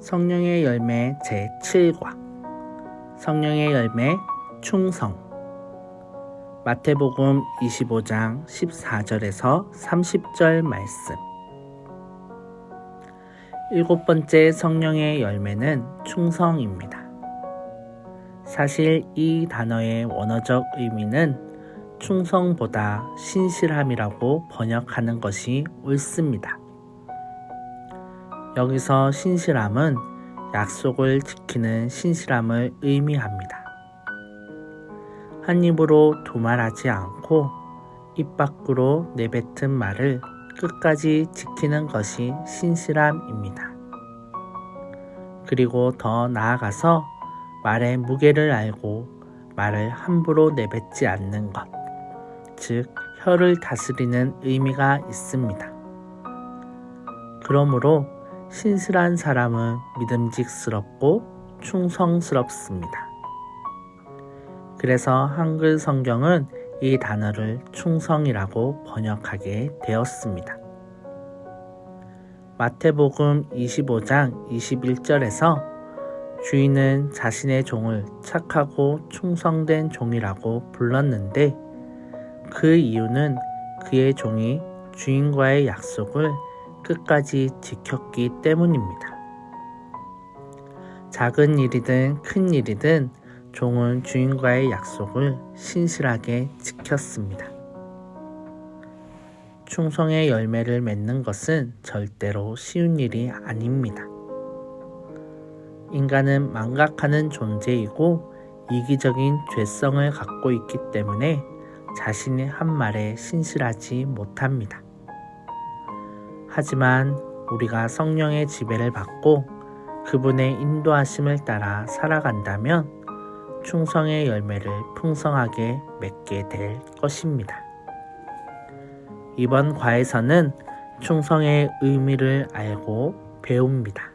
성령의 열매 제7과 성령의 열매 충성 마태복음 25장 14절에서 30절 말씀 일곱 번째 성령의 열매는 충성입니다. 사실 이 단어의 원어적 의미는 충성보다 신실함이라고 번역하는 것이 옳습니다. 여기서 신실함은 약속을 지키는 신실함을 의미합니다. 한 입으로 두말하지 않고 입 밖으로 내뱉은 말을 끝까지 지키는 것이 신실함입니다. 그리고 더 나아가서 말의 무게를 알고 말을 함부로 내뱉지 않는 것, 즉, 혀를 다스리는 의미가 있습니다. 그러므로 신실한 사람은 믿음직스럽고 충성스럽습니다. 그래서 한글 성경은 이 단어를 충성이라고 번역하게 되었습니다. 마태복음 25장 21절에서 주인은 자신의 종을 착하고 충성된 종이라고 불렀는데 그 이유는 그의 종이 주인과의 약속을 끝까지 지켰기 때문입니다. 작은 일이든 큰 일이든 종은 주인과의 약속을 신실하게 지켰습니다. 충성의 열매를 맺는 것은 절대로 쉬운 일이 아닙니다. 인간은 망각하는 존재이고 이기적인 죄성을 갖고 있기 때문에 자신의 한 말에 신실하지 못합니다. 하지만 우리가 성령의 지배를 받고 그분의 인도하심을 따라 살아간다면 충성의 열매를 풍성하게 맺게 될 것입니다. 이번 과에서는 충성의 의미를 알고 배웁니다.